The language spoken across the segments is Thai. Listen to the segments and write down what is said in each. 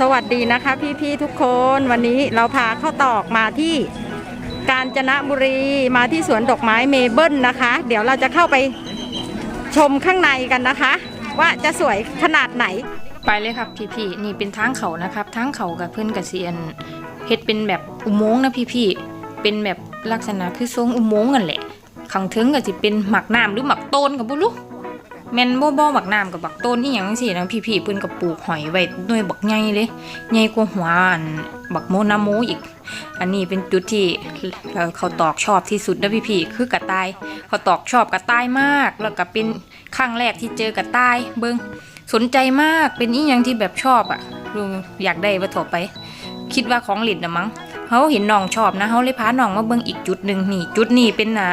สวัสดีนะคะพี่ๆทุกคนวันนี้เราพาเข้าตอกมาที่กาญจนบุรีมาที่สวนดอกไม้เมเบิลนะคะ เดี๋ยวเราจะเข้าไปชมข้างในกันนะคะ ว่าจะสวยขนาดไหน ไปเลยครับพี่ๆนี่เป็นทางเขานะครับทางเขากับเพื่อนกับเซียนเฮ็ดเป็นแบบอุโมงค์นะพี่ๆเป็นแบบลักษณะคือทรงอุโมงค์กันแหละขังถึงก็สิเป็นหมักน้ำหรือหมักโตนกับบุรุ แม่นบ่บ่หมักน้ำกับบักโตนอีหยังจังซี่นะพี่ๆเพิ่นก็ปลูกหอยไว้ด้วยบักใหญ่เลยใหญ่กว่าหัวอันบักโมนาโมอีก อันนี้เป็นจุดที่เขาตอกชอบที่สุดนะพี่ๆคือกระต่าย เขาตอกชอบกระต่ายมาก แล้วก็เป็นครั้งแรกที่เจอกระต่าย เบิ่งสนใจมากเป็นอีหยังที่แบบชอบอะลุงอยากได้ว่ถอไป คิดว่าของหลินนะมั้งเขาเห็นน้องชอบนะเขาเลยพาน้องมาเบิ่งอีกจุดหนึ่งนี่ จุดนี้เป็นอะ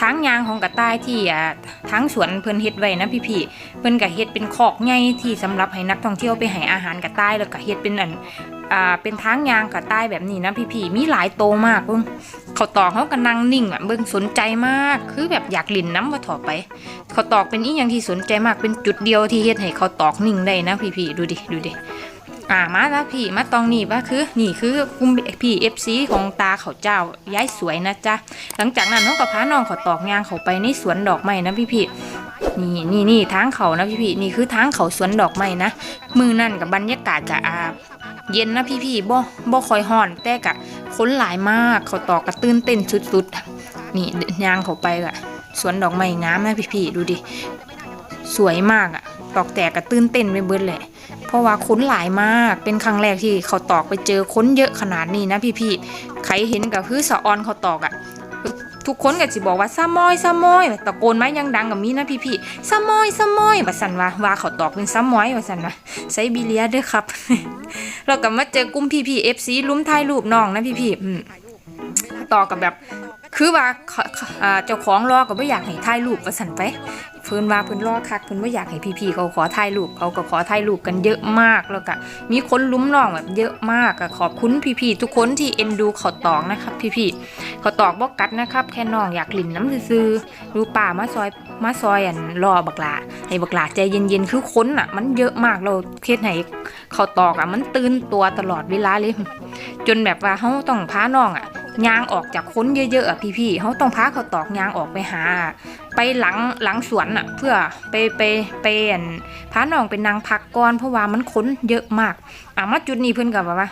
ทางยางของกระต่ายที่อะทางสวนเพิ่นเฮ็ดไว้นะพี่ๆเพิ่นก็เฮ็ดเป็นคอกใหญ่ที่สำหรับให้นักท่องเที่ยวไปให้อาหารกระต่ายแล้วก็เฮ็ดเป็นอันอ่าเป็นทางยางกระต่ายแบบนี้นะพี่ๆมีหลายโตมากเบิ่งเขาตอกเขาก็นั่งนิ่งอะเบิ่งสนใจมากคือแบบอยากลินน้ำว่าถอไปเขาตอกเป็นอีหยังที่สนใจมากเป็นจุดเดียวที่เฮ็ดให้เขาตอกนิ่งได้นะพี่ๆดูดิดูดิ อ่ามาแล้วพี่มาตองนี่ว่าคือนี่คือกลุ่มพี่เอฟซีของตาเขาเจ้าย้ายสวยนะจ๊ะหลังจากนั้นน้องกับพาน้องเขาตอกยางเขาไปในสวนดอกไม้นะพี่ๆนี่นี่นี่ทางเขานะพี่ๆนี่คือทางเขาสวนดอกไม้นะมือนั่นกับบรรยากาศกะอาเย็นนะพี่ๆบ่บ่คอยห่อน แต่กะคนหลายมากเขาตอกกระตื้นเต้นสุดๆนี่ยางเขาไปกะสวนดอกไม้งามนะพี่ๆดูดิสวยมากอะตอกแตกกระตื้นเต้นไปเบิดแหละ เพราะว่าค้นหลายมาก เป็นครั้งแรกที่เขาตอกไปเจอค้นเยอะขนาดนี้นะพี่ๆใครเห็นกับคือสะออนเขาตอกอะทุกคนก็สิบอกว่าซามอยซามอยตะโกนไม้ยังดังกับมีนะพี่ๆซามอยซามอยว่าสันว่าว่าเขาตอกเป็นซามอยว่าสันว่าไซบีเรียเด้อครับ เราก็มาเจอกลุ่มพี่ๆ FC ลุ้มถ่ายรูปน้องนะพี่ๆอืมต่อกับแบบ คือว่าเจ้าของรอก็ไม่อยากให้ถ่ายรูปว่าสั่นไปเพิ่นว่าเพิ่นรอคักเพิ่นไม่อยากให้พี่ๆเขาขอถ่ายรูปเขาก็ขอถ่ายรูปกันเยอะมากแล้วก็มีคนลุ้มน้องแบบเยอะมากก็ขอบคุณพี่ๆทุกคนที่เอ็นดูเขาตอกนะครับพี่ๆเขาตอกบอกกัดนะครับ แค่น้องอยากหลินน้ำซื่อๆดูป่ามาซอยมาซอยอันรอบักหลาให้บักหลาใจเย็นๆคือค้นอะ มันเยอะมากเราเฮ็ดให้เขาตอกอะมันตื่นตัวตลอดเวลาเลย จนแบบว่าเขาต้องพาน้องอะ ยางออกจากค้นเยอะๆอะพี่ๆเขาต้องพาเขาตอกยางออกไปหา ไปหลังหลังสวนอะ เพื่อไปไปไปอันพาน้องไปนางพักก่อนเพราะว่ามันค้นเยอะมากอะมาจุดนี้เพื่อนกับว่า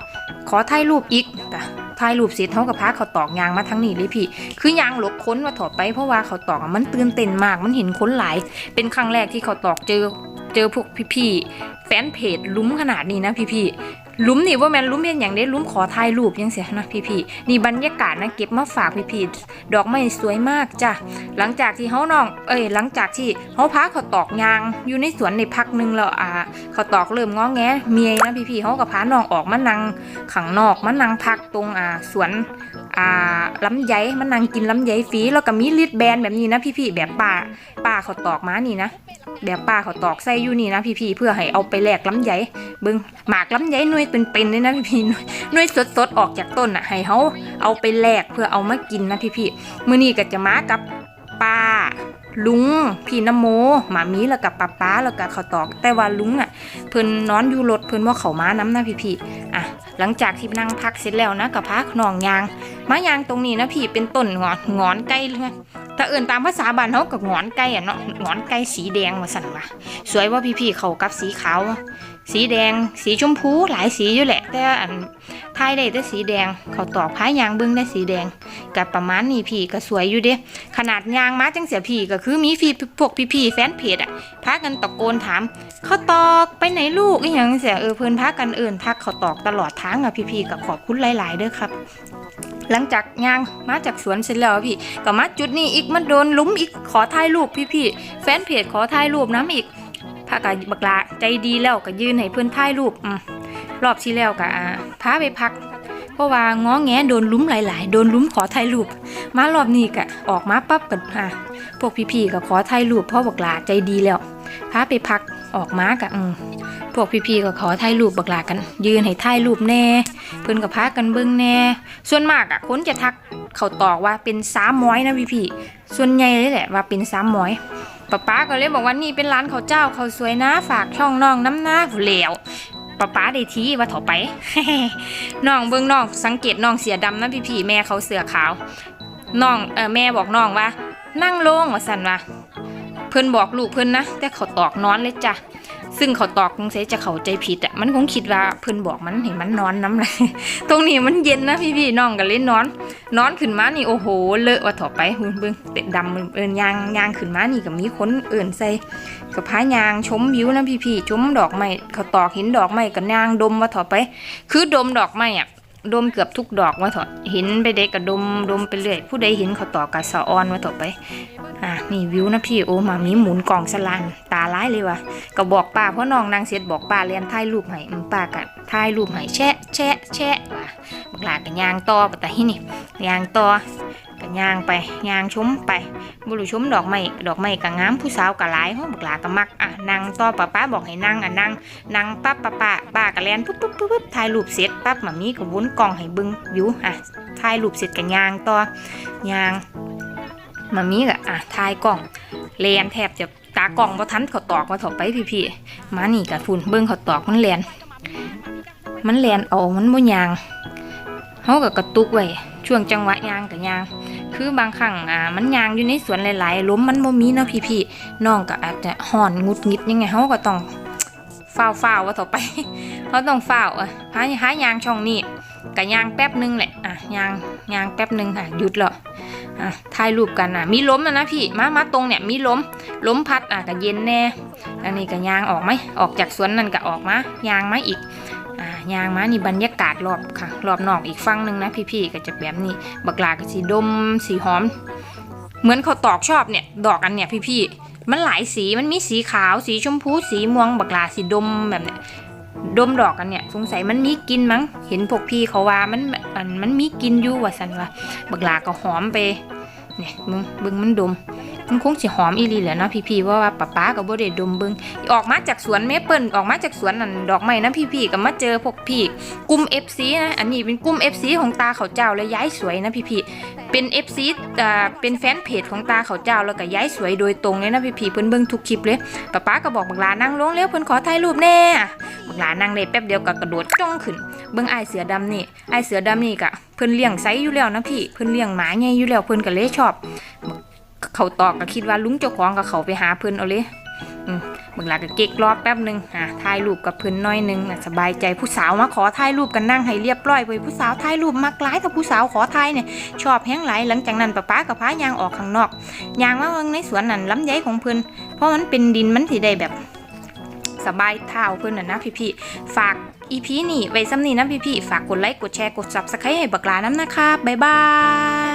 ขอถ่ายรูปอีกแต่ถ่ายรูปเสร็จเขากับพาเขาตอกยางมาทั้งนี้เลยพี่ คือยางหลบค้นว่าถอดไปเพราะว่าเขาตอกมันตื่นเต้นมากมันเห็นค้นหลาย เป็นครั้งแรกที่เขาตอกเจอ จอพวกพี่ๆแฟนเพจลุ้มขนาดนี้นะพี่ๆลุ้มนี่ว่าแมนลุ้มเป็นอย่างได้ลุ้มขอถ่ายรูปยังเสียนะพี่ๆนี่บรรยากาศนะเก็บมาฝากพี่ๆดอกไม้สวยมากจ้ะหลังจากที่เขาน้องเอ้ยหลังจากที่เขาพาเขาตอกยางอยู่ในสวนในพักหนึงแล้วอ่าเขาตอกเริ่มง้อแงเมียนะพี่ๆเขาก็พาน้องออกมานั่งขังนอกมานั่งพักตรงอ่าสวน อ่าลำไยมานั่งกินลำไยฟรีแล้วก็มีลิดแบนแบบนี้นะพี่ๆแบบป้าป้าเขาตอกมานี่นะแบบป้าเขาตอกใส่อยู่นี่นะพี่ๆเพื่อให้เอาไปแลกลำไยเบิงหมากลำไยหน่ยเป็นๆเลยนะพี่ๆหน่ยสดๆออกจากต้นอะให้เขาเอาไปแลกเพื่อเอามากินนะพี่ๆมื้อนี้ก็จะมากับป้าลุงพี่นโมหมามีแล้วกับป้าป้าแล้วกับเขาตอก แต่ว่าลุงอะเพิ่นนอนอยู่รถเพิ่นว่าเขามาน้ำนะพี่ๆ อะหลังจากที่นั่งพักเสร็จแล้วนะกับพักนองยางมายางตรงนี้นะพี่เป็นต้นงอนงอนไก่เลยถ้าเอื่นตามภาษาบ้านเขากับหงอนไก่อะเนาะหงอนไก่สีแดงมาสั่นว่าสวยว่าพี่ๆเขากับสีขาว สีแดง สีชมพูหลายสีอยู่แหละ แต่ อันทายได้แต่สีแดง เขาตอกพายยางเบิ้งได้สีแดงกับประมาณนี้พี่ก็สวยอยู่เด้ขนาดยางมาจังเสียพี่ก็คือมีฟีพวกพี่ๆแฟนเพจอะพากันตะโกนถาม เขาตอกไปไหนลูกอีหยังเสียเออเพิ่อนพากันเอิ่นทักเขาตอกตลอดทางอะพี่ๆก็ขอบคุณหลาย ๆเด้อครับหลังจากยางมาจากสวนเสร็จแล้วพี่ก็มาจุดนี้อีกมันโดนลุ้มอีกขอถ่ายรูปพี่ๆแฟนเพจขอถ่ายรูปน้ำอีกพากับบักลาใจดีแล้วก็ยืนให้เพื่อนถ่ายรูปอืม รอบที่แล้วก็อ่าพาไปพัก เพราะว่าง้อแงโดนลุ้มหลาย ๆ โดนลุ้มขอถ่ายรูปมารอบนี้ก็ออกมาปั๊บกันอะพวกพี่ๆก็ขอถ่ายรูปพราะบักลาใจดีแล้วพาไปพักออกมากะอืมพวกพี่ๆก็ขอถ่ายรูปบักลากัน ยืนให้ถ่ายรูปแน่ เพื่อนก็พากันเบิ่งแน่ ส่วนมากอะคนจะทักเขาตอกว่าเป็นสามม้อยนะพี่ๆส่วนใหญ่เลยแหละว่าเป็นสามม้อยป้าป๊าก็เลยบอกว่านี่เป็นร้านเขาวเจ้าเขาวสวยนะฝากช่องน้องน้ำหน้าเหลว ป้าป๊าได้ทีว่าถอไป น้องเบื้องน้องสังเกตน้องเสียดำนะพี่พี่แม่เขาเสือขาวน้องเออแม่บอกน้องว่า นั่งลงว่าสันว่าเพื่อนบอกลูกเพื่อนนะแต่เขาตอกนอนเลยจ้ะ ซึ่งเขาตอกคงเซจะเข้าใจผิดอะมันคงคิดว่าเพิ่นบอกมันเห็นมันนอนน้ำเลยตรงนี้มันเย็นนะพี่พี่น้องกันเล่นนอน นอนขึ้นมานี่โอ้โหเลอะว่าถอไปหุ่นเบิ่งเตะดำเอินยางยางขึ้นมานี่กับมีคนเอื่นใส่กับพายางชมวิวนะพี่พี่ชมดอกไม้เขาตอกหินดอกไม้กับยางดมว่าถอไป คือดมดอกไม้อะ ดมเกือบทุกดอกว่าถอเห็นไปเด็กก็ดมดมไปเรื่อยผู้ใดเห็นเขาต่อกับสะออนว่าถอะไปอะนี่วิวนะพี่โอ้มามีหมุนกล่องสลันตาร้ายเลยว่ะก็บอกป้าเพราะน้องนางเสียดบอกป้าเรียนถ่ายรูปให้อืมป้าก็ถ่ายรูปให้แชะแชะแชะว่ะบักหลากันยางต่อปะแต่ที่นี่ยางต่อ ยางไปยางชมไปบุรุษชมดอกไม้ดอกไม้ก็งามผู้สาวก็หลายห้องบักหลาก็มักอะนั่งต่อป้าป้าบอกให้นั่งอะนั่งนั่งปั๊บป้าป้าป้าก็แลนปุ๊บปุ๊บปุ๊บปุ๊บถ่ายรูปเสร็จปั๊บมามีก็วนกล่องให้บึงวิวอะถ่ายรูปเสร็จกันยางต่อยางมามีกะอะทายกล่องแลนแทบจะตากล่องบ่ทันเขาตอกมาถอไปพี่ๆมานี่กะฝุ่นเบิ่งเขาตอกมันแลนมันแลนเอามันบ่ยางเฮาก็กระตุกไว้ช่วงจังหวะยางกับยาง คือบางครั้งอ่ามันยางอยู่ในสวนหลายๆล้มมันบ่มีเนาะพี่ๆน้องก็อาจจะห่อนงุดงิดยังไงเฮาก็ต้องฝ้าวฝ้าว่าต่อไปเฮาต้องฝ้าอะหาหายางช่องนี้กะยางแป๊บหนึงแหละอะยางยางแป๊บหนึงค่ะหยุดแล้วอะถ่ายรูปกันอะมีล้มนะนะพี่มามาตรงเนี่ยมีล้มล้มพัดอะก็เย็นแน่อันนี้ก็ยางออกไหมออกจากสวนนั่นก็ออกมายางมาอีก ยางมานี่บรรยากาศรอบค่ะ รอบนอกอีกฝั่งหนึ่งนะพี่ๆก็จะแบบนี้ บักลาก็สีดมสีหอม เหมือนเขาตอกชอบเนี่ย ดอกอันเนี่ยพี่ๆมันหลายสีมันมีสีขาวสีชมพูสีม่วงบักลาสีดมแบบเนี้ยดมดอกกันเนี่ยสงสัยมันมีกินมั้ง เห็นพวกพี่เขาว่ามันอันมันมีกินอยู่ว่าสันว่าบักลาก็หอมไปเนี่ยมึงบึงมันดม มันคงสิหอมอีหลีแหละเนาะพี่ๆเพราว่าป้าป้ากับบ่ได้ดมเบิงออกมาจากสวนเมเปิลออกมาจากสวนนั่นดอกไม้นะพี่ๆก็มาเจอพวกพี่กลุ่ม FC นะอันนี้เป็นกลุ่ม FC ของตาเขาเจ้าและย้ายสวยนะพี่ๆเป็น FC อ่าเป็นแฟนเพจของตาเขาเจ้าแล้วก็ย้ายสวยโดยตรงเลยนะพี่ๆเพิ่นเบิ่งทุกคลิปเลยป้าป้าก็บอกบักหลานั่งลงแล้วเพิ่นขอถ่ายรูปแน่บักหลานั่งได้แป๊บเดียวก็กระโดดจ้องขึ้นเบิ่งไอเสือดำนี่ไอเสือดำนี่กะเพิ่นเลี้ยงไซอยู่แล้วนะพี่เพิ่นเลี้ยงหมาใหญ่อยู่แล้วเพิ่นก็เลยชอบ เขาตอกก็คิดว่าลุงเจ้าของกับเขาไปหาเพิ่นเอาเลยมบางหลาก็เก๊กรอบแป๊บหนึงอะถ่ายรูปกับเพิ่นน้อยหนึงน่ะสบายใจผู้สาวมาขอถ่ายรูปกันนั่งให้เรียบร้อยไปผู้สาวถ่ายรูปมักหลายกับผู้สาวขอถ่ายเนี่ยชอบแห้งหลายหลังจากนั้นป้าป้ากับพายางออกข้างนอกยางมาเบิ่งในสวนนั่นลำไยของเพิ่นเพราะมันเป็นดินมันสิได้แบบสบายเท้าเพิ่นน่ะนะพี่ๆฝากอีพีนี่ไว้ซ้ำนี้นะพี่ๆฝากกดไลค์กดแชร์กด Subscribe ให้บักลาน้ำนะคะบ๊ายบาย